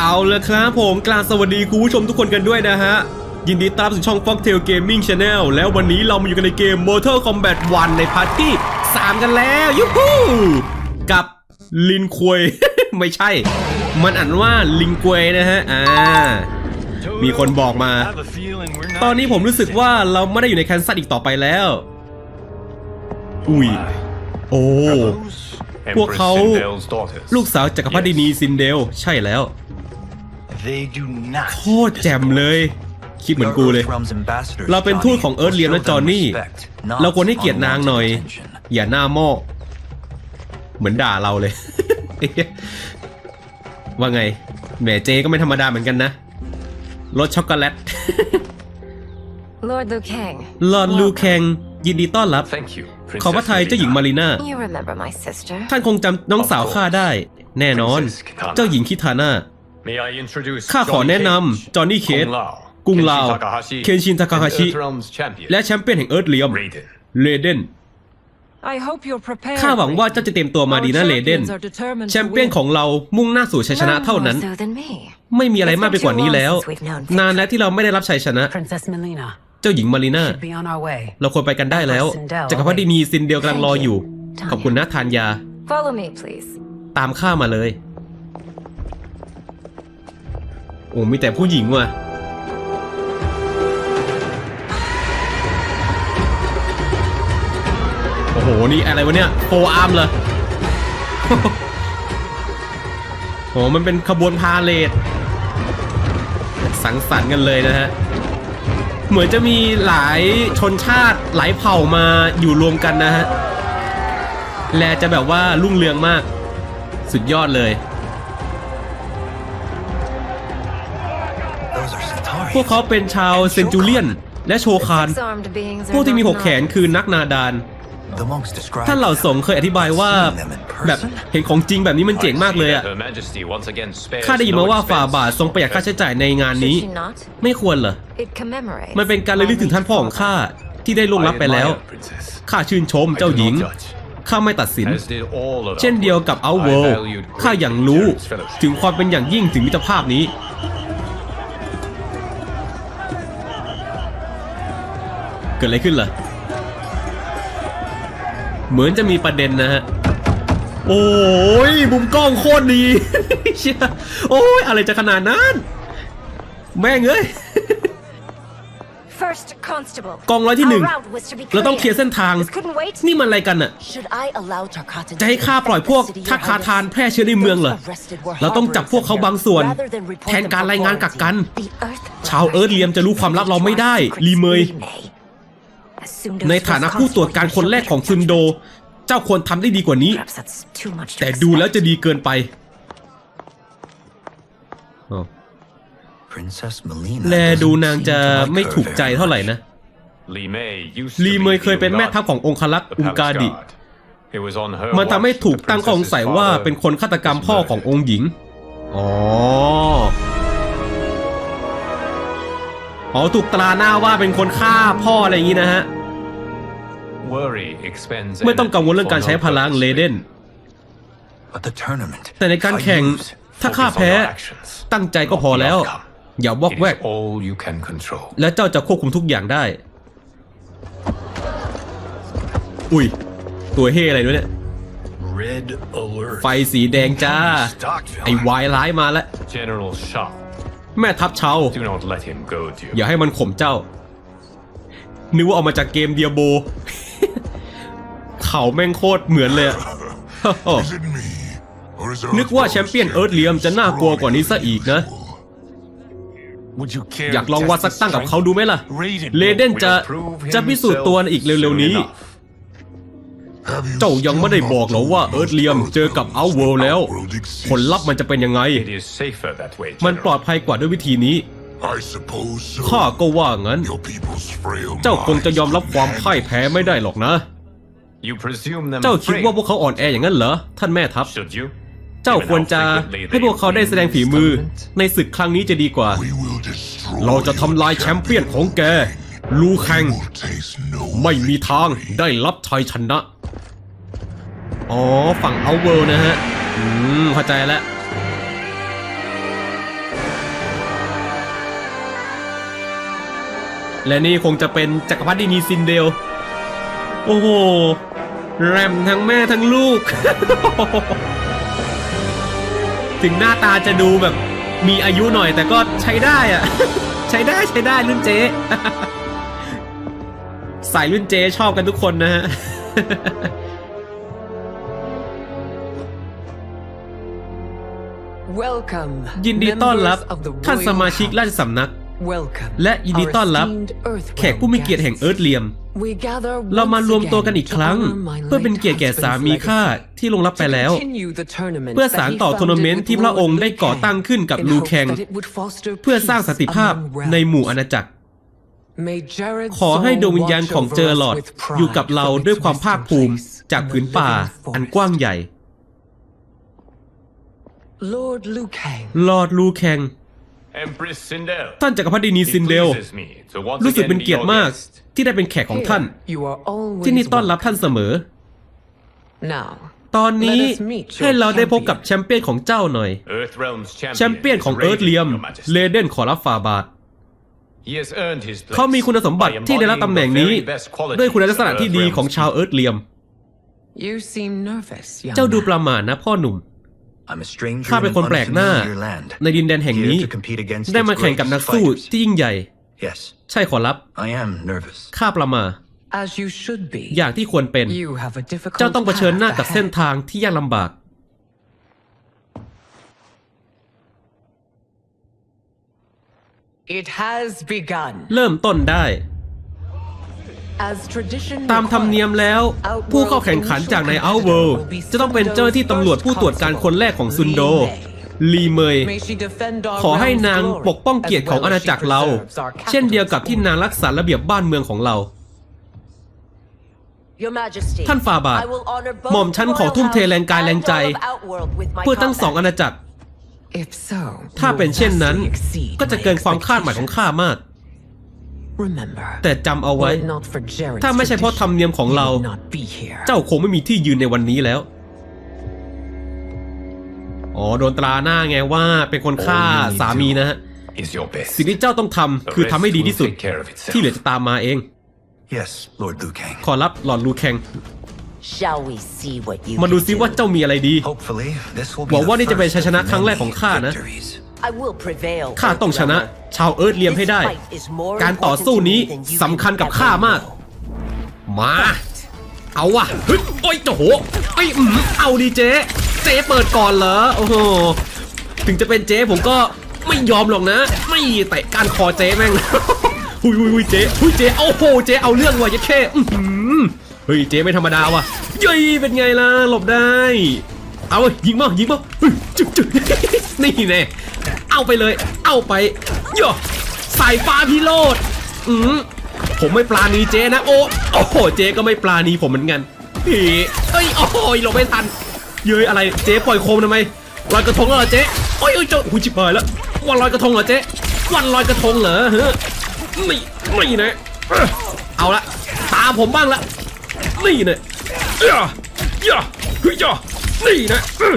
เอาละครับผมกราบสวัสดีคุณผู้ชมทุกคนกันด้วยนะฮะ ยินดีต้อนรับสู่ช่อง Foxtail Gaming Channel แล้ววันนี้เรามาอยู่กันในเกม Mortal Kombat 1 ในพาร์ทที่ 3 กันแล้วยูฮูกับลินควย ไม่ใช่ มันอ่านว่าลิงควยนะฮะ อ่า มีคนบอกมา ตอนนี้ผมรู้สึกว่าเราไม่ได้อยู่ในแคนซัสอีกต่อไปแล้ว อุ้ย โอ้พวกเขาลูกสาวจักรพรรดินีซินเดล ใช่แล้ว โคตรแจ่มเลย คิดเหมือนกูเลย เราเป็นทูตของเอิร์ธเลียมและจอห์นนี่ เราควรให้เกียรตินางหน่อย อย่าหน้าหม้อเหมือนด่าเราเลย ว่าไง แหมเจก็ไม่ธรรมดาเหมือนกันนะรสช็อกโกแลต Lord Liu Kang. หลอดลูแคงยินดีต้อนรับ ขอพระไทยเจ้าหญิงมารีนา You remember my sister? ท่านคงจำน้องสาวข้าได้ แน่นอน เจ้าหญิงคิทาน่า ข้าขอแนะนำจอห์นนี่เคเคสสกุกุงงลาลาววเคเคนนชิชินนทาทาคาคาฮาฮาชิชิและและแชมเปี้ยนแห่งเอิร์ธเลียมเลเดน I hope you're prepared. ข้าหวังว่าเจ้าจะเตรียมตัวมาดีนะเลเดน Our champions are determined แช to มเปี้ยน win. ของเรามุ่งหน้าสู่ชัยชนะเท่านั้น No more so than me. ไม่มีอะไรมากไปกว่านี้แล้ว นานแล้วที่เราไม่ได้รับชัยชนะ Princess Melina เจ้าหญิงมารีนา should be on our way. เราควรไปกันได้แล้วจักรพรรดินีซินเดียวกำลังรออยู่ ขอบคุณนะทานยา Follow me, please. ตามข้ามาเลย อ้มีแต่ผู้หญิงว่ะโอ้โหนี่อะไรวะเนี่ยโฟอาร์มเหรอโอ้มันเป็นขบวนพาเลทสังสรรค์กันเลยนะฮะเหมือนจะมีหลายชนชาติหลายเผ่ามาอยู่รวมกันนะฮะ แลจะแบบว่ารุ่งเรืองมาก สุดยอดเลย พวกเขาเป็นชาวเซนจูเลียน และโชคาน Six-armed beings are พวกที่มี not หกแขน novice. คือนักนาดานท่านเหล่าสงฆ์เคยอธิบายว่าแบบเห็นของจริงแบบนี้มันเจ๋งมากเลยอะข้าข้าได้ได้ยิยินนมามาว่าว่าฝ่าฝ่าบาบาทททรงประหยัดค่าใช้จ่ายในงานนี้ Should she not? ไม่ควรเหรอ It commemorates. มันเป็นการระลึกถึงท่านพ่อของข้าที่ได้ล่วงลับไปแล้ว ข้าชื่นชมเจ้าหญิง ข้าไม่ตัดสิน เช่นเดียวกับเอาเวลข้าอย่างรู้ถึงความเป็นอย่างยิ่งถึงมิตรภาพนี้ เกิดอะไรขึ้นล่ะ เหมือนจะมีประเด็นนะฮะ โอ้ยมุมกล้องโคตรดีเชี่ยโอ้ยอะไรจะขนาดนั้น แม่งเอ้ย First constable. กองร้อยที่หนึ่ง Our route was to be เราต้องเคลียร์เส้นทาง This couldn't wait. นี่มันอะไรกันอะ Should I allow Tarkatan จะให้ข้าปล่อยพวกทักคาทานแพร่เชื้อในเมืองเหรอ เราต้องจับพวกเขาบางส่วน แทนการรายงานกักกัน The Earth ชาวเอิร์ธเลียมจะรู้ความลับเราไม่ได้ ลีเมย ในฐานะผู้ตรวจการคนแรกของซุนโด เจ้าควรทำได้ดีกว่านี้ Perhaps that's too much to แต่ดูแล้วจะดีเกินไปอ้าวแลแลดูดูนานางงจะจะไม่ไม่ถูถูกกใจใจเท่าเท่าไหไหร่ร่นะนะ ลีลีเมเมยยเคเคยยเป็เป็นนแม่แม่ทัทัพพขขอองงองคลักษ์อุกาดิ มัมันนทำทำให้ให้ถูถูกกตั้ตั้งงข้ข้ออสสงงสัสัยยว่าว่าเป็เป็นนคคนนฆาตกรรมพ่อขององค์หญิง อ๋ออ๋อถูกตราหน้าว่าเป็นคนฆ่าพ่ออะไรอย่างนี้นะฮะ ไม่ต้องกังวลเรื่องการใช้พลังเลเดนแต่ในการแข่งถ้าข้าแพ้ ตั้งใจก็พอแล้ว อย่าวอกแวก และเจ้าจะควบคุมทุกอย่างได้ อุ้ย ตัวเฮอะไรด้วยเนี่ยไฟสีแดงจ้า ไอ้วายร้ายมาแล้ว แม่ทัพเชาอย่าให้มันข่มเจ้า นึกว่าเอามาจากเกมเดียโบ เขาแม่งโคตรเหมือนเลยอะนึกว่าแชมเปี้ยนเอิร์ธเลียมจะน่ากลัวกว่านี้ซะอีกนะ อยากลองวัดสักตั้งกับเขาดูไหมล่ะ เลเดนจะจะพิสูจน์ตัวอีกเร็วๆนี้ เจ้ายังไม่ได้บอกเหรอว่าเอิร์ธเลียมเจอกับเอาเวิลด์แล้ว ผลลัพธ์มันจะเป็นยังไง มันปลอดภัยกว่าด้วยวิธีนี้ ข้าก็ว่างั้น เจ้าคงจะยอมรับความพ่ายแพ้ไม่ได้หรอกนะ เจ้าคิดว่าพวกเขาอ่อนแออย่างนั้นเหรอ ท่านแม่ทัพ เจ้าควรจะให้พวกเขาได้แสดงฝีมือ ในศึกครั้งนี้จะดีกว่า เราจะทำลายแชมเปี้ยนของแก ลูแข่งไม่มีทางได้รับชัยชนะ อ๋อ ฝั่งเอาเวิลนะฮะ อืม เข้าใจแล้ว และนี่คงจะเป็นจักรพรรดินีซินเดล โอ้โห แรมทั้งแม่ทั้งลูก ถึงหน้าตาจะดูแบบมีอายุหน่อยแต่ก็ใช้ได้อะใช้ได้ใช้ได้รุ่นเจ๊สายรุ่นเจ๊ชอบกันทุกคนนะฮะ Welcome. ยินดีต้อนรับ members of the ท่านสมาชิก Royal ราชสำนัก House. Welcome. และยินดี our ต้อนรับ esteemed Earthrealm แขกผู้มีเกียรติแห่ง guests. เอิร์ธเลียม We gather เรามารวม once ตัวกันอีก again ครั้ง to honor my เพื่อเป็นเกียรติแก่สามีข้า husband's ที่ลงรับไป legacy. แล้ว To continue the tournament เพื่อสาร that he ต่อทัวร์นาเมนต์ founded ที่พระองค์ได้ก่อตั้งขึ้นกับ in ลู hopes แคง that it would foster เพื่อสร้างสันติภาพ peace ในหมู่ among อาณา realms. จักร May Jared's ขอให้ soul ดวงวิญญาณ watch ของ over เจอ us หลอด with pride อยู่กับเรา from its ด้วยความภาค resting ภูมิ place จาก in the ผืนป่า living อัน forest. กว้างใหญ่ Lord Liu Kang ลอร์ดลูแคง Empress Sindel. ท่านจักรพรรดินี It ซินเดล pleases me to once รู้สึก again เป็น be เกียรติ your มาก guest. ที่ได้เป็นแขกของท่าน Here, you are always ที่นี่ต้อนรับท่าน welcome. เสมอ Now ตอนนี้ Let us meet your ให้เราได้พบกับ champion แชมเปี้ยนของเจ้าหน่อย Earthrealm's แชมเปี้ยน champion ของ is เอิร์ธ Raiden, เลียม Your Majesty. เลเดนขอรับฟาบาท He has earned his place เขามีคุณสมบัติ by ที่ได้รับตำแหน่งนี้ embodying the very best qualities ด้วยคุณลักษณะ of ที่ดีของชาว Earthrealm's เอิร์ธเลียม you seem nervous, young เจ้าดู man. ประหม่านะพ่อหนุ่ม I'm a stranger ข้าเป็น in คน an แปลกหน้า unfamiliar land. ในดินแดนแห่งนี้ Here to compete against ได้ its มาแข่งกับนัก greatest สู้ fighters. ที่ยิ่งใหญ่ Yes, ใช่ขอรับ I am nervous. ข้าประหมา As you should be. อย่างที่ควรเป็น You have a difficult เจ้าต้องเผชิญหน้า path กับเส้น ahead. ทางที่ยากลำบาก It has begun. เริ่มต้นได้ As tradition ตามธรรมเนียมแล้ว ผู้เข้าแข่งขันจากในเอาเวิลจะต้องเป็นเจ้าหน้าที่ตำรวจผู้ตรวจการคนแรกของซุนโด ลีเมย May she defend our ขอให้นาง realm's glory ปกป้องเกียรติของอาณาจักรเรา as well as she preserves our เช่นเดียวกับ capital's ที่นางรักษาระเบียบบ้านเมืองของเรา Your Majesty. ท่านฝ่าบาท I will honor both หม่อมฉัน the ขอ royal ทุ่มเทแรงกาย house แรงใจ and all of Outworld with my เพื่อทั้งสอง combat. อาณาจักร If so, ถ้า you เป็น will เช่นนั้น vastly exceed ก็จะ my เกินความคาดหมายของข้ามาก Remember, แต่จำเอาไว้ were it not for Jared's ถ้าไม่ใช่เพราะธรรมเนียมของเรา tradition, you would not be here. เจ้าคงไม่มีที่ยืนในวันนี้แล้ว อ๋อ โดนตราหน้าไงว่าเป็นคนฆ่า All you need สามีนะฮะ is your best. สิ่งที่เจ้าต้องทำ The คือ rest ทำให้ดีที่สุด will take care of itself. ที่เหลือจะตามมาเอง Yes, Lord Liu Kang. ขอรับหลอดลูแคง Shall we see what you มาดู can ซิว่า do? เจ้ามีอะไรดี Hopefully, this will หวัง be ว่า the นี่จะเป็น first ชัยชนะ of ครั้งแรกของ many ข้านะ victories. I will prevail. ข้าต้องชนะ Earthrealmer. ชาวเอิร์ธเลียมให้ได้ This fight is more การต่อ important สู้ to me นี้ than you สำคัญกับ can ข้า ever มาก know. มา เอาวะเฮ้ยโอ้ยโจโหไอ้ยอืมเอาดีเจ๊เจ๊เปิดก่อนเหรอโอ้โหถึงจะเป็นเจ๊ผมก็ไม่ยอมหรอกนะ ไม่เตะการคอเจ๊แม่งหุยหุยหุยเจ๊หุยเจ๊โอ้โหเจ๊เอาเรื่องว่ะยัดเข้อื้อหือเฮ้ยเจ๊ไม่ธรรมดาว่ะเย้ยเป็นไงล่ะหลบได้ เอาเว้ยยิงมายิงมาเฮ้ยจุ๊บจุ๊บนี่แน่ เอาไปเลย เอาไปโย่สายฟ้าพิโรธอืมผมไม่ปลาณีเจนะ โอ้โอ้โหเจ๊ก็ไม่ปลาณีผมเหมือนกันเฮ้ยเอ้ยโอ้โหลบไม่ทัน เย้ยอะไรเจ๊ปล่อยโคมทำไมลอยกระทงเหรอเจ๊โอ้ยโอ้ยเจ้าหูจิบหายแล้ววันลอยกระทงเหรอเจ๊วันลอยกระทงเหรอฮ้ยนี่นี่นะเอ้อเอาละตามผมบ้างละนี่นะเอ้ยย่าเฮ้ยย่านี่นะเอ้ย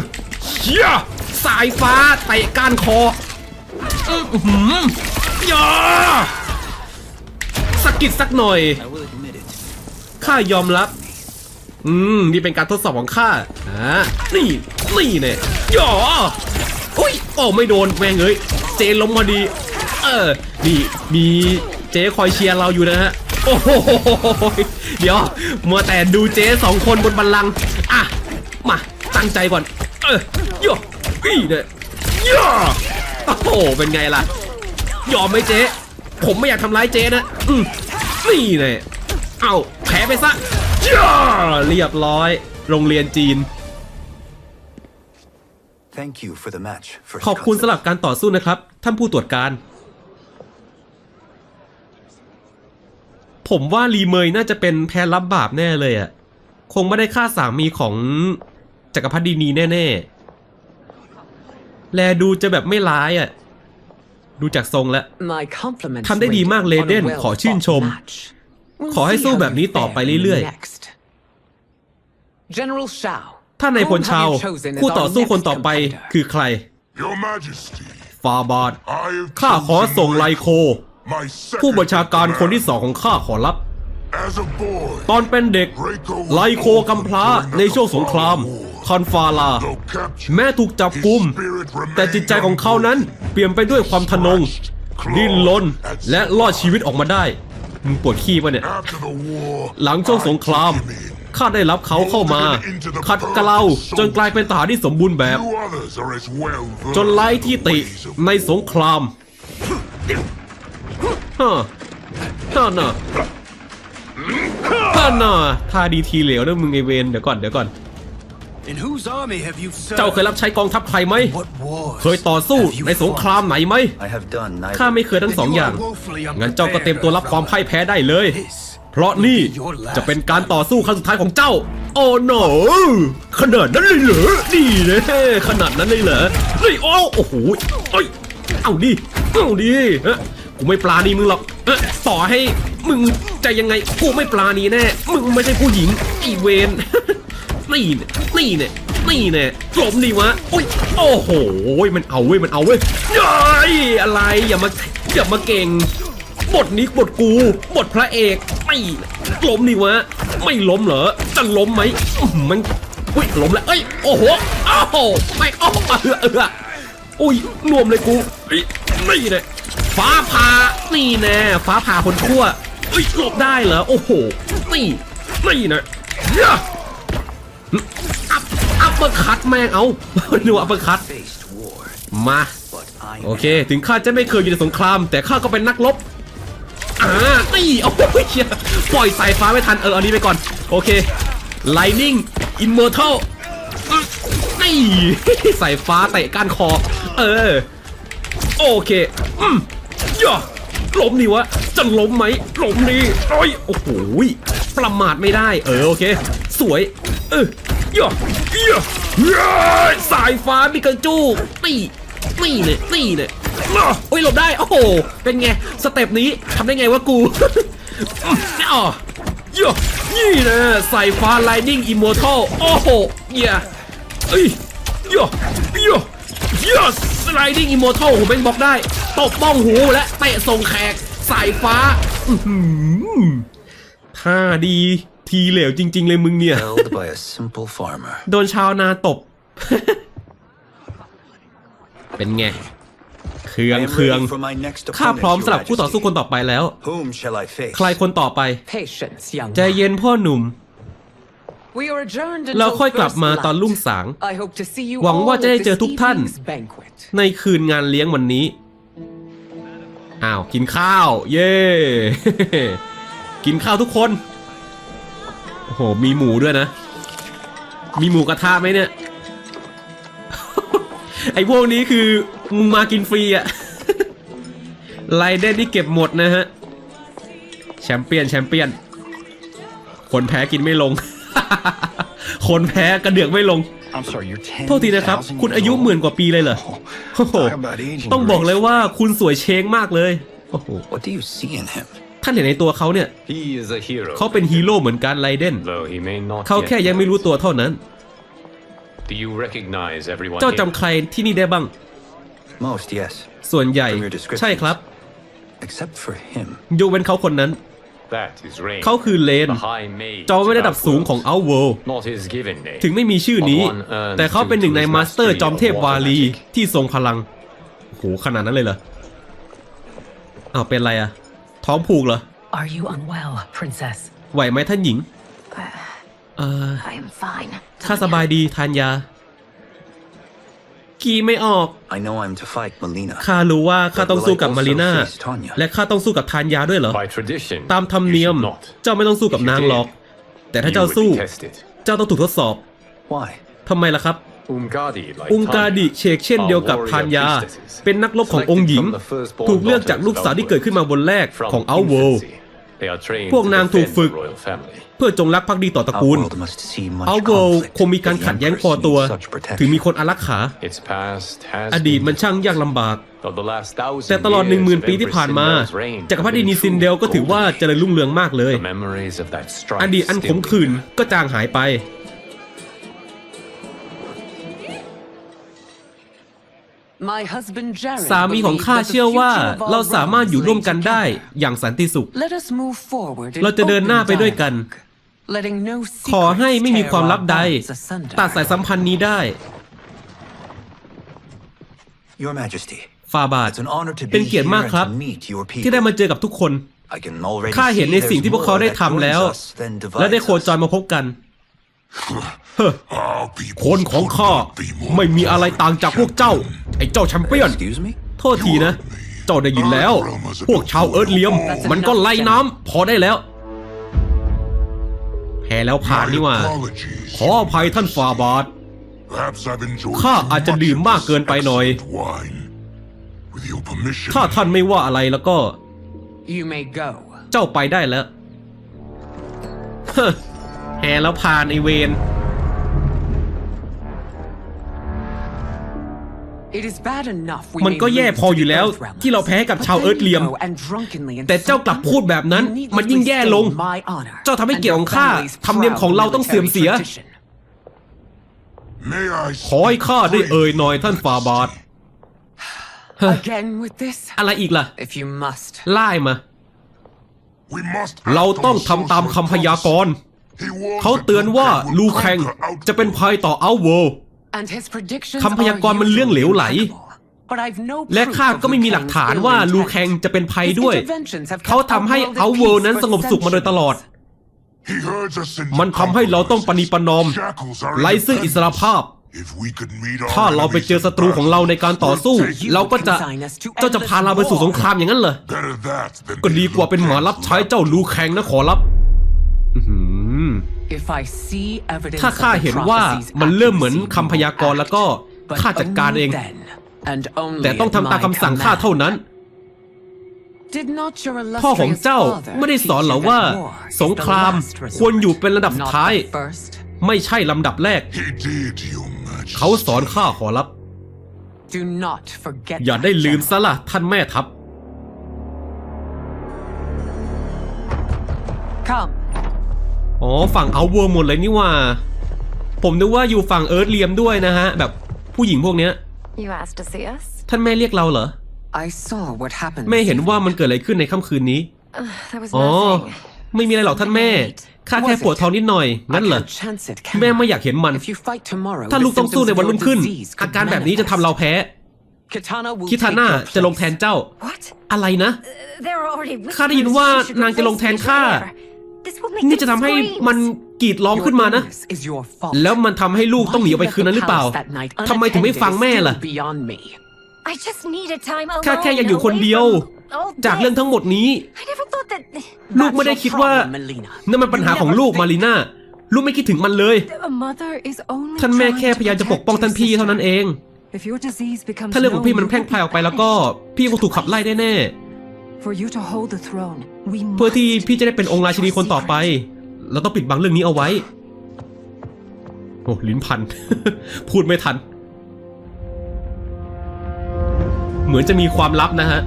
ย่าสายฟ้าเตะก้านคอ อื้อหือย่าสกิดสักหน่อย ข้ายอมรับ อืม นี่เป็นการทดสอบของข้าอ่านี่ นี่เนี่ยย่ออุ้ยโอ้ไม่โดนแม่งเอ้ย เจล้มพอดี เออ นี่ มีเจ๊คอยเชียร์เราอยู่นะฮะ โอ้โห เดี๋ยวมัวแต่ดูเจ๊สองคนบนบัลลังก์อะ มา ตั้งใจก่อน เออย่อนี่เนี่ยย่อ โอ้โหเป็นไงล่ะ ยอมไหมเจ๊ผมไม่อยากทำร้ายเจ๊นะอืมนี่เนี่ยเอาแพ้ไปซะย่าเรียบร้อย โรงเรียนจีน Thank you for the match. First ขอบคุณ Consul. สำหรับการต่อสู้นะครับ ท่านผู้ตรวจการ ผมว่ารีเมยน่าจะเป็นแพ้รับบาปแน่เลยอะ่ะ คงไม่ได้ฆ่าสามีของจักรพรรดินีแน่ ๆ แลดูจะแบบไม่ร้ายอะ่ะ ดูจากทรงแล้ว My compliments ทำได้ดีมาก Raiden, on a เลเดน well ขอชื่นชม fought match. We'll ขอให้ see สู้ how แบบ you นี้ต่อไป fare in เรื่อย the next. General Shao ๆถ้าในายพล whom have ชาว you chosen as คู่ our ต่อสู้คน next ต่อไป competitor? คือใคร Your Majesty, ฟาบาด I have ข้าขอ chosen ส่งไลโค my ผู้บัญชาการคนที่สองของข้าขอรับ ตอนเป็นเด็ก ไลโคกำพร้าในช่วงสงคราม คอนฟาลา แม้ถูกจับกุม แต่จิตใจของเขานั้นเปลี่ยนไปด้วยความทะนง ดิ้นรนและรอดชีวิตออกมาได้ มึงปวดขี้ปะเนี่ย หลังช่วงสงครามข้าได้รับเขาเข้ามา ขัดเกลาจนกลายเป็นทหารที่สมบูรณ์แบบ จนไร้ที่ติในสงครามฮะฮะน่ะฮะน่ะท่าดีทีเหลวนะมึงไอเวนเดี๋ยวก่อนเดี๋ยวก่อน เจ้าเคยรับใช้กองทัพใครไหม What wars เคยต่อสู้ have you ในสงครามไหนไหม fought? I have done neither. ข้าไม่เคยทั้งสองอย่าง Then you are woefully งั้นเจ้าก็เตรียมตัวรับความพ่ายแพ้ได้เลย This เพราะนี่จะเป็นการต่อสู้ครั้งสุดท้ายของเจ้า โอ้โหขนาดนั้นเลยเหรอนี่นะขนาดนั้นเลยเหรอเฮ้ยโอ้โอ้โหเอ้ย เอาดิ เอาดิเอ้ยกูไม่ปลาณีมึงหรอกเอ้ยต่อให้มึงจะยังไงกูไม่ปลาณีแน่ มึงไม่ใช่ผู้หญิงไอีเวนนี่เนี่เนี่ยนี่เนี่ยกลมดีวะอุ้ยโอ้โหมันเอาเว้ยมันเอาเว้ยเฮ้ยอะไรอย่ามาอย่ามาเก่งบทนี้บทกูบทพระเอกไม่ล้มนี่วะไม่ล้มเหรอจะล้มไหมมันอุ้ยล้มแล้วเอ้ยโอ้โหอ้าวไม่อ้าวเออเอออุ้ยนวมเลยกูเฮ้ยนี่แน่ฟ้าผ่านี่แน่ฟ้าผ่าคนชั่วเอ้ยหลบได้เหรอโอ้โหนี่นี่นะ เหี้ยอัพอัพเปอร์คัตแม่งเอาดูอัพเปอร์คัตมา โอเค ถึงข้าจะไม่เคยอยู่ในสงคราม แต่ข้าก็เป็นนักรบอ่านี่โอ้ยเหี้ยปล่อยสายฟ้าไม่ทัน เอออันนี้ไปก่อน โอเค Lightning Immortal ตีสายฟ้าเตะก้านคอ เออ โอเคอืมย่อล้มนี่วะ จะล้มไหมล้มนี่โอ้ย โอ้โหยประมาทไม่ได้ เออ โอเค สวย เออ ย่อย่อย่อสายฟ้ามิกาจูนี่นี่เนี่ยนี่เนี่ยโอ้ยหลบได้ โอ้โห เป็นไง สเต็ปนี้ทำได้ไงวะกูอ๋อย่อนี่นะสายฟ้า Lightning Immortal โอ้โหเหี้ยเอ้ยย่อย่อ yes Lightning Immortal ผมเป็นบล็อกได้ ตบบ้องหูและเตะส่งแขกสายฟ้าท่าดี ทีเหลวจริง ๆ เลยมึงเนี่ย held by a simple farmer. โดนชาวนาตบ เป็นไง เครือง I am เครือง ready for my next ข้า opponent, พร้อม Your สำหรับคู่ต่อสู้ Majesty. คนต่อไปแล้ว Whom shall I face? ใครคนต่อไป Patience, young ใจ man. เย็นพ่อหนุ่ม We are adjourned เรา until ค่อยกลับ first มาตอน light. รุ่งสาง I hope to see you หวัง all ว่าจะได้ at เจอ this ทุกท่าน evening's banquet. ในคืนงานเลี้ยงวันนี้ อ้าว กินข้าว เย้กินข้าวทุกคน โอ้โห มีหมูด้วยนะ มีหมูกระทะไหมเนี่ย ไอพวกนี้คือมึงมากินฟรีอะไลเดนที่เก็บหมดนะฮะ แชมเปี้ยนแชมเปี้ยน คนแพ้กินไม่ลง คนแพ้กระเดือกไม่ลง I'm sorry, you're โทษทีนะครับ10,000คุณอายุ years หมื่น old? กว่าปีเลยเหรอ โอ้โห Talk about aging ต้องบอกเลย gracefully. ว่าคุณสวยเช้งมากเลย โอ้โห What do you see in him? ท่านเห็นในตัวเขาเนี่ย He is a hero. เขาเป็นฮีโร่เหมือนกันไลเดน Though he may not เขา yet แค่ยังไม่รู้ตัวเท่านั้น Do you recognize everyone เจ้า here? จำใครที่นี่ได้บ้าง Most, yes. ส่วนใหญ่ From your descriptions. ใช่ครับ Except for him. ยกเว้นเขาคนนั้น That is Rain. เขาคือเลน the high mage จอมไม่ระดับ of สูงของ Outworld. เอาเวิล Not his given name. ถึงไม่มีชื่อนี้ แต่เขาเป็นหนึ่งในมาสเตอร์จอมเทพวาลีที่ทรงพลังโหขนาดนั้นเลยเหรออ้าวเป็นไรอะ ท้องผูกเหรอ Are you unwell, princess? ไหวไหมท่านหญิง เออ I am fine. ข้าสบายดีทานยา กีไม่ออก I know I'm to fight Melina. ข้ารู้ว่าข้าต้องสู้กับมารีนาและข้าต้องสู้กับทานยาด้วยเหรอ By tradition, ตามธรรมเนียม you should not. เจ้าไม่ต้องสู้กับนางหรอก แต่ถ้า You เจ้า would สู้ be tested. เจ้าต้องถูกทดสอบ Why? ทำไมล่ะครับ Umgadi, like อุงกาดิ Tanya, เชกเช่นเดียวกับ are ทานยา warrior priestesses. เป็นนักรบขององค์หญิง Selected from the firstborn ถูกเลือกจาก daughters ลูกสาวที่เกิดขึ้นมาบนแรก From ของ Outworld infancy, they are trained พวก to นางถูก defend ฝึก the royal family. เพื่อจงรักภักดีต่อตระกูล Outworld must see much เอาเวิล conflict คงมีการ if the ขัดแย้ง Empress พอตัว needs such protection. ถึงมีคนอารักขา Its past has อดีต been มันช่างยากลำบาก Though the last thousand แต่ตลอด years หนึ่งหมื่น of ปีที่ผ่านมา Empress Cinder's reign จักรพรรดิ have นี been ซินเดลก็ถือว่า golden เจริญรุ่งเรืองมากเลย The memories of that strife อดีตอันข still มขื่น linger. ก็จางหายไป สามีของ believed ข้า that the เชื่อว่า future of our เราสามารถอยู่ร่วมกัน realms lay ได้ together. อย่างสันติสุข Let us move forward in เราจะเดินหน้า open ไปด้วยกัน dialogue, letting no ขอให้ secrets ไม่มี tear ความ our ลับใด bonds asunder. ตัดสายสัมพันธ์นี้ได้ Your Majesty, ฟาบาท it's an honor to เป็น be เกียรติ here มาก and ครับ to meet your ที่ได้ people. มาเจอกับทุกคน I can already ข้าเห็นใน see สิ่งที่พวกเขา there's ได้ more ทำ that แล้ว joins us than และได้ divides โคจร us. มาพบกัน คคนนขขอองงข้าข้าไม่ไม่มีมีอะอะไรไรต่าต่างงจาจากกพพววกกเจ้าเจ้า ไอ้เจ้าแชมเปี้ยน Excuse me? โทษทีนะ เจ้าได้ยินแล้ว พวกชาวเอิร์ธเลียม มันก็ไล่น้ำพอได้แล้ว แพ้แล้วผ่านนี่หว่า ขออภัยท่านฟาบาทข้าอาจจะดื่มมากเกินไปหน่อย ถ้าท่านไม่ว่าอะไรแล้วก็ You may go. เจ้าไปได้แล้วเฮ้อ แพ้แล้วผ่านไอเวน It is bad enough we มัน may ก็แย่ lose พอ to อยู่ the แล้ว Earthrealmers, ที่เราแพ้ให้กับ but ชาว then เอิร์ธเลียม you go and drunkenly แต่เจ้ากลับ insult พูดแบบนั้น them. You มันยิ่งแย่ลง needlessly stain my honor เจ้าทำให้ and เกียรติ your ของข้า family's ธรรมเนียมของเราต้องเสื่อมเสีย proud military tradition. ขอให้ข้าได้เอ่ยหน่อยท่านฟาบาท Again with this? อะไรอีกล่ะ If you must. ไล่มา เราเราต้ต้อองงทำทำตาตามมคำคำพพยายากรณ์รณ์ เขาเขาเตืเตืออนนว่าว่าลูลูแคแคงงจะจะเป็เป็นนภัยต่ออัลโว And his predictions คำพยากรณ์มันเรื่องเหลวไหล But I've no และ proof ข้า of ก็ไม่มีหลักฐานว่า Liu ลู Kang's แคง ill จะเป็นภัย intent. ด้วย His interventions have เขา kept ทำให้ Outworld at อัลโว peace นั้น for สงบสุขมาโดยตลอด มัมันนทำทำให้ให้เราเราต้ต้อองงปปณิณิปปนนออมมไร้ไร้ซึ่ซึ่งงอิอิสสรรภาภาพพถ้าถ้าเราเราไปไปเจเจออศัศัตตรูรูขขอองงเราเราในในกาการรต่ต่ออสู้สู้ เราก็จะเจ้าจะพาเราไปสู่สงครามอย่างนั้นเหรอก็ดีกว่าเป็นหมารับใช้เจ้าลูแคงนะขอรับ ถ้า of ข้า the เห็นว่า prophecy's มันเริ่มเหมือน accuracy, คำพยากรณ์แล้วก็ but ข้าจัดการเอง only then, and only แต่ต้องทำตาม at คำ my สั่งข้าเท่านั้น command. Did not your พ่อของ illustrious เจ้า father ไม่ได้สอน teach เหรอ you ว่า that war is สง the คราม last resort, ควรอยู่เป็นระดับสุด not ท้าย the first? ไม่ใช่ลำดับแรก เขาเขาสอนข้าขอรับ Do not forget อย่า that, ได้ลืม General. ซะล่ะท่านแม่ทัพ Come. อ๋อฝั่งเอาเวอร์หมดเลยนี่ว่า ผมนึกว่าอยู่ฝั่งเอิร์ธเลียมด้วยนะฮะ แบบผู้หญิงพวกเนี้ย You asked to see us? ท่านแม่เรียกเราเหรอ I saw what happened. แม่ this เห็นว่า evening. มันเกิดอะไรขึ้นในค่ำคืนนี้ Uh, there was อ๋อ nothing. ไม่มีอะไรหรอกท่านแม่ ข้าแค่ปวดท้องนิดหน่อย I งั้นเหรอ can't chance it, can แม่ I? ไม่อยากเห็นมัน If you fight tomorrow, ถ้า the ลูกต้องสู้ symptoms ใน of วัน your รุ่งขึ้น disease could อาการแบบนี้จะทำ manifest. เราแพ้ Kitana will คิทา take น่า your จะลง place. แทนเจ้า What? อะไรนะ There are already ข้าได้ยินว่านางจะลงแทนข้า This will make นี่ them จะทำให้ scream. มันกรีดร้อง Your ขึ้นมานะ illness is your fault. แล้วมันทำให้ลูกต้องหนีออกไปคืนนั้นหรือเปล่า That night, ทำไมถึงไม่ฟังแม่ล่ะ unattended is still beyond me. I just needed time alone. ข้าแค่อยากอยู่คนเดียว away from all จากเรื่อง this. ทั้งหมดนี้ I never thought that ลูกไม่ได้คิดว่า That's your problem, Melina. นั่นมันปัญหาของลูกมารีน่าลูกไม่คิดถึงมันเลย a mother is only ท่านแม่ trying แค่ to พยายามจะปก protect ป้องท่าน you, พี่เท่านั้น sister. เอง If your disease becomes ถ้าเรื่องของพี่มัน known, แพร่งพรายออกไปแล้วก็ พี่คงถูกขับไล่แน่ For you to hold the throne, we ๆ เพื่อที่ must พี่จะได้เป็นองค์ราชินีคนต่อไป secret. เราต้องปิดบังเรื่องนี้เอาไว้ โอ้ลิ้นพัน พูดไม่ทัน เหมือนจะมีความลับนะฮะ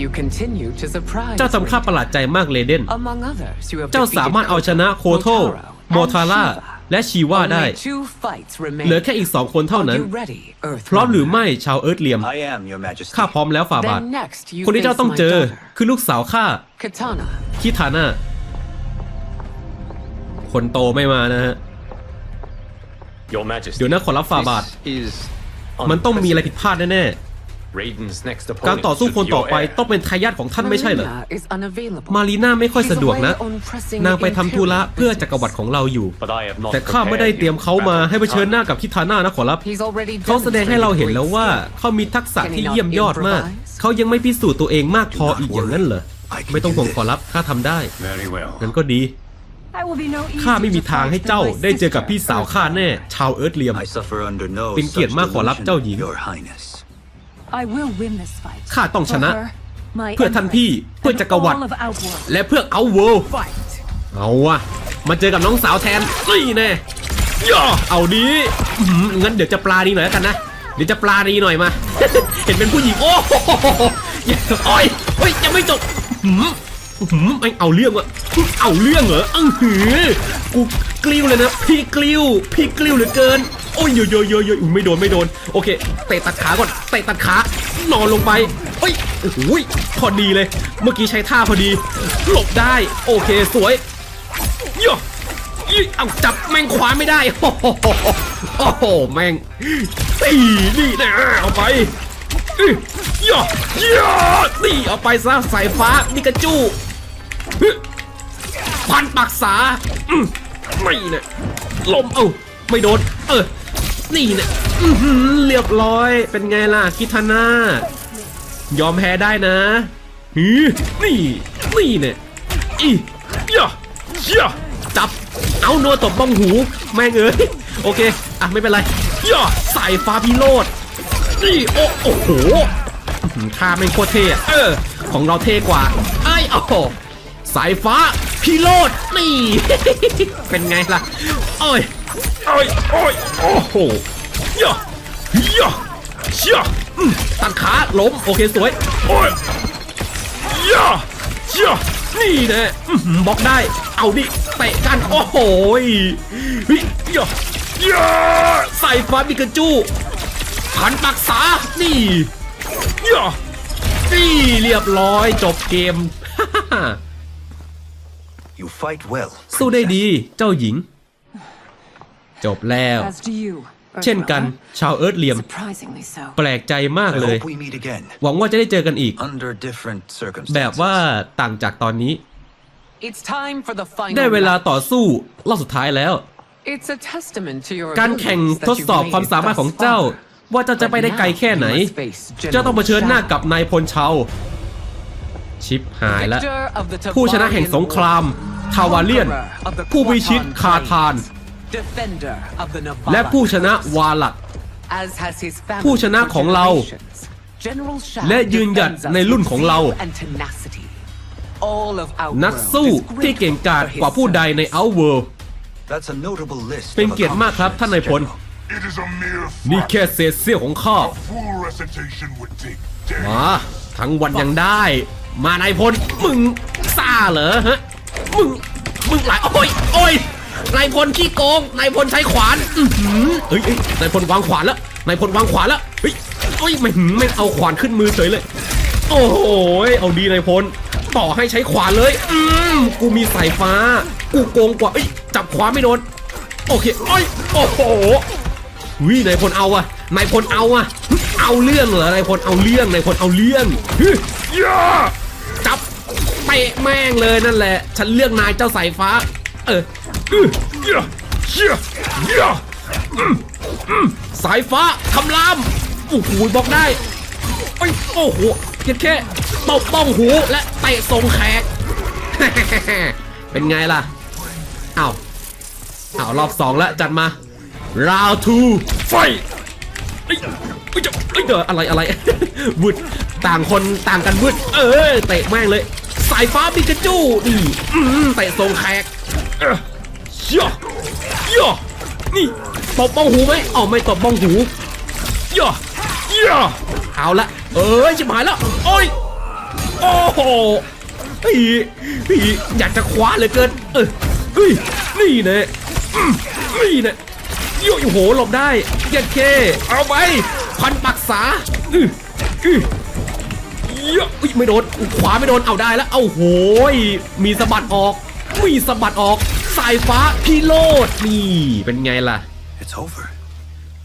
You continue to surprise เจ้าทำข้า me. ประหลาดใจมากเลเดน Among others, you have เจ้า defeated สามารถเอาชนะโคโท Motaro โม and ทาร่า Shiva. และชีว่าได้ Only two fights remain. เหลือแค่อีกสองคนเท่า Are นั้น you ready, Earth พร้อมหรือ Runner? ไม่ชาวเอิร์ธเลียม I am, Your Majesty. ข้าพร้อมแล้วฝ่าบาท Then next, you คนที่เจ้า face ต้อง my เจอ daughter, คือลูกสาวข้า Katana. คิทาน่าคนโตไม่มานะฮะ Your Majesty. เดี๋ยวนะขอรับฝ่าบาท This is มันต้องมีอะไรผิดพลาดแน่ Raiden's next ๆ การ opponent ต่อสู้คน should be ต่อ your ไป heir. ต้องเป็นทายาทของท่านไม่ใช่เหรอ Marina is unavailable. มารีน่าไม่ค่อย She's สะดวกนะ away on pressing นางไปทำธุระ imperial เพื่อจักรวรรดิ business. ของเราอยู่ But I have not แต่ข้าไม่ได้ prepared เตรียม you เขามา battle ให้เผชิญหน้า time. กับคิทาน่านะขอรับ He's already เขาแสดงให้เราเห็นแล้วว่า demonstrated เขามีทักษะ Can he ที่ not เยี่ยมยอดมาก improvise? เขายังไม่พิสูจน์ตัวเองมากพออีกอย่างนั้นเหรอ ไม่ต้องห่วงขอรับข้าทำได้ Very well. งั้นก็ดี I will be no ข้าไม่ easier มี to ทาง fight ให้ than เจ้า my ได้เจอกับ sister, พี่สาว Earth ข้าแน่ ชาวเอิร์ธเลียม I suffer under no เป็นเกียรติ such มากขอรับเจ้าหญิง ข้าต้องชนะ For her, my เพื่อท่านพี่ empress, เพื่อ and จักรวรรดิ all of Outworld. และเพื่อเอาเวิลด์ Fight. เอาวะมาเจอกับน้องสาวแทนนี่แน่ย่อเอาดีอื้อหืองั้นเดี๋ยวจะปลาดีหน่อยแล้วกันนะเดี๋ยวจะปลาดีหน่อยมา เห็นเป็นผู้หญิงโอ้โหโอ้ยเฮ้ยยังไม่จบ หืมไอเอาเรื่องวะเอาเรื่องเหรออื้อหือกูกลิ้วเลยนะ พี่กลิ้ว พี่กลิ้วเหลือเกิน โอ้ยเยอะเยอะเยอะเยอะอุ๊ยไม่โดนไม่โดน โอเค เตะตัดขาก่อน เตะตัดขานอนลงไปเฮ้ยโอ้โหพอดีเลย เมื่อกี้ใช้ท่าพอดี หลบได้ โอเคสวยย่อยี่เอาจับแม่งขวาไม่ได้ โอ้โหโอ้โหแม่งตีนี่นะเอาไปย่อย่อนี่เอาไปซะสายฟ้ามิกาจูฮึ พันปักษาไม่เนี่ยลมเอ้าไม่โดน เออ นี่เนี่ยเรียบร้อย เป็นไงล่ะกิทาน่ายอมแพ้ได้นะหืนี่ นี่เนี่ยอีย่อเชี่ยจับ เอาโนตบบ้องหู แม่งเอ้ย โอเค อะ ไม่เป็นไรย่อสายฟ้าพิโรดนี่โอ้โอ้โหท่าแม่งโคตรเท่เออ ของเราเท่กว่า ไอ้โอ้ สายฟ้าพิโรดนี่ เป็นไงล่ะ โอ้ย โอ้ย โอ้ย โอ้โหย่อย่อเชี่ยอืมตัดขาล้ม โอเค สวย โอ้ยย่าย่านี่แนะอื้อหือบล็อกได้ เอาดิ เตะกัน โอ้โหยเฮ้ยย่าย่าใส่ฟ้าบิกาจูพันปักษา นี่ย่านี่เรียบร้อยจบเกม You fight well. สู้ได้ดี เจ้าหญิง จบแล้ว As do you. เช่นกัน Earthrealmer. ชาวเอิร์ธเลียม Surprisingly so. แปลกใจมาก I เลย hope we meet again หวังว่าจะได้เจอกันอีก under different circumstances. แบบว่าต่างจากตอนนี้ It's time for the final ได้เวลา round. ต่อสู้รอบสุดท้ายแล้ว It's a testament to your การแข่ง abilities that ทด you've สอบ made ความ it สามารถ thus ของเจ้า far. ว่าเจ้าจะไปได้ไกลแค่ไหน But now you must face เจ้าต้องเผชิญหน้า General กับนายพลเชา ชิปหายแล้ว Victor of the ผู้ชนะแห่งสงคราม ทาวาเลียน Conqueror of the ผู้พิชิต Kuatan คาทาน Plains. Defender of the Navala และผู้ชนะวาลัด As has his family ผู้ชนะของเรา for generations. General Shao และยืนหยัด defends us ในรุ่น with ของเรา zeal and tenacity. All of Outworld นักสู้ is ที่เก่ง grateful กาจ for his กว่าผู้ใดใน service. Outworld That's a notable list. เป็น of เกียรติมากครับท่านนายพล accomplishments, It is a mere นี่ fraction. แค่เศษเสี้ยวของข้า A full recitation would take days. มาทั้งวันยังได้ มานายพลมึงซ่าเหรอฮะมึงมึงหลายโอ้ยโอ้ยนายพลขี้โกงนายพลใช้ขวานอือหือเอ้ยนายพลวางขวานแล้วนายพลวางขวานแล้วเฮ้ยเอ้ยไม่ไม่เอาขวานขึ้นมือเฉยเลย โอ้โหเอาดีนายพลต่อให้ใช้ขวานเลยอืมกูมีสายฟ้า กูโกงกว่าเอ้ยจับขวานไม่โดนโอเคเอ้ยโอ้โหวินายพลเอาอะนายพลเอาอะเอาเรื่องเหรอนายพลเอาเรื่องนายพลเอาเรื่องฮึย่าจับเตะ แม่งเลยนั่นแหละ ฉันเลือกนายเจ้าสายฟ้า เออสายฟ้าคำรามโอ้โหบอกได้เอ้ยโอ้โหเพียงแค่ตบบ้องหูและเตะทรงแขก เป็นไงล่ะอ้าวเอารอบสองแล้วจัดมา round two fight เอ้ยเอ้ยเอ้ยเดี๋ยวอะไรอะไรวึดต่างคนต่างกันวึดเออเตะแม่งเลย สายฟ้าปิกาจูนี่เตะทรงแขกเย่อย่อนี่ตบบ้องหูไหมอ๋อไม่ตบบ้องหูย่อย่อเอาละเอ้ยชิบหายแล้วโอ้ยโอ้โหพี่พี่อยากจะคว้าเหลือเกินเออเฮ้ยนี่เนะอืมนี่เนะโยโอ้โหหลบได้เย็ดเคเอาไปพันปักษาอืออือ เยอะอุ๊ยไม่โดนขวาไม่โดนเอาได้แล้ว เอาโหยมีสะบัดออกมีสะบัดออกสายฟ้าพิโรดนี่เป็นไงล่ะ It's over.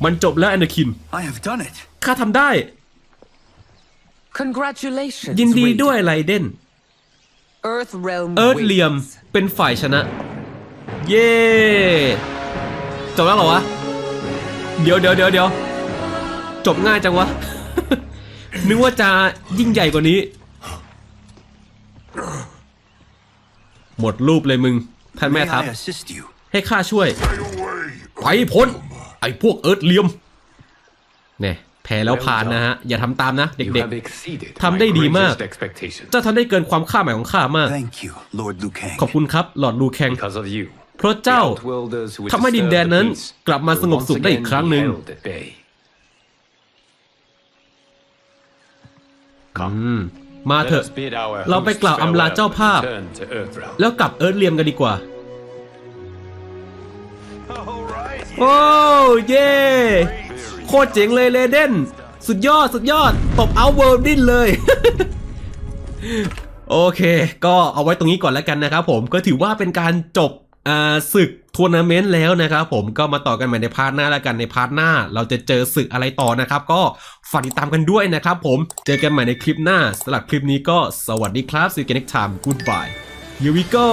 มันจบแล้วแอนนาคิน I have done it. ข้าทำได้ Congratulations. ยินดี Raiden. ด้วยไรเดน Earth Realm เอิร์ธเลียม wins. เป็นฝ่ายชนะ เย้จบแล้วเหรอวะ เดี๋ยวเดี๋ยวเดี๋ยวเดี๋ยวจบง่ายจังวะ นึกว่าจะยิ่งใหญ่กว่านี้ หมดรูปเลยมึง ท่านแม่ May ทัพ I assist you? ให้ข้าช่วย Stay away. ไปพ้น ไอ้พวกเอิร์ธเลียมเนี่ยแพ้แล้วผ่านนะฮะ อย่าทำตามนะ You เด็ก have exceeded ทำได้ my ดีมาก greatest expectations. ๆเจ้าทำได้เกินความคาดหมายของข้ามาก Thank you, Lord Liu Kang. ขอบคุณครับ หลอดลูแคง Because of you, เพราะเจ้า the Outworlders who ทำให้ดินแดน disturbed นั้น the peace กลับมาสงบ will สุข once ได้อีก again ครั้ง be หนึ่ง held at bay. Come, มา let เถอะ us bid our เราไป hosts กล่าวอำลา farewell เจ้า and ภาพ return to Earthrealm. แล้วกลับเอิร์ธเลียมกันดีกว่า All right. โอ้เย่โคตรเจ๋งเลยเลเดนสุดยอดสุดยอด ตบเอาเวิร์ดิ้นเลย โอเค ก็เอาไว้ตรงนี้ก่อนแล้วกันนะครับผมก็ถือว่าเป็นการจบอ่าศึก ทัวร์นาเมนต์แล้วนะครับผมก็มาต่อกันใหม่ในพาร์ทหน้าแล้วกันในพาร์ทหน้า เราจะเจอศึกอะไรต่อนะครับ ก็ฝากติดตามกันด้วยนะครับผมเจอกันใหม่ในคลิปหน้าสำหรับคลิปนี้ก็สวัสดีครับ see you next time goodbye here we go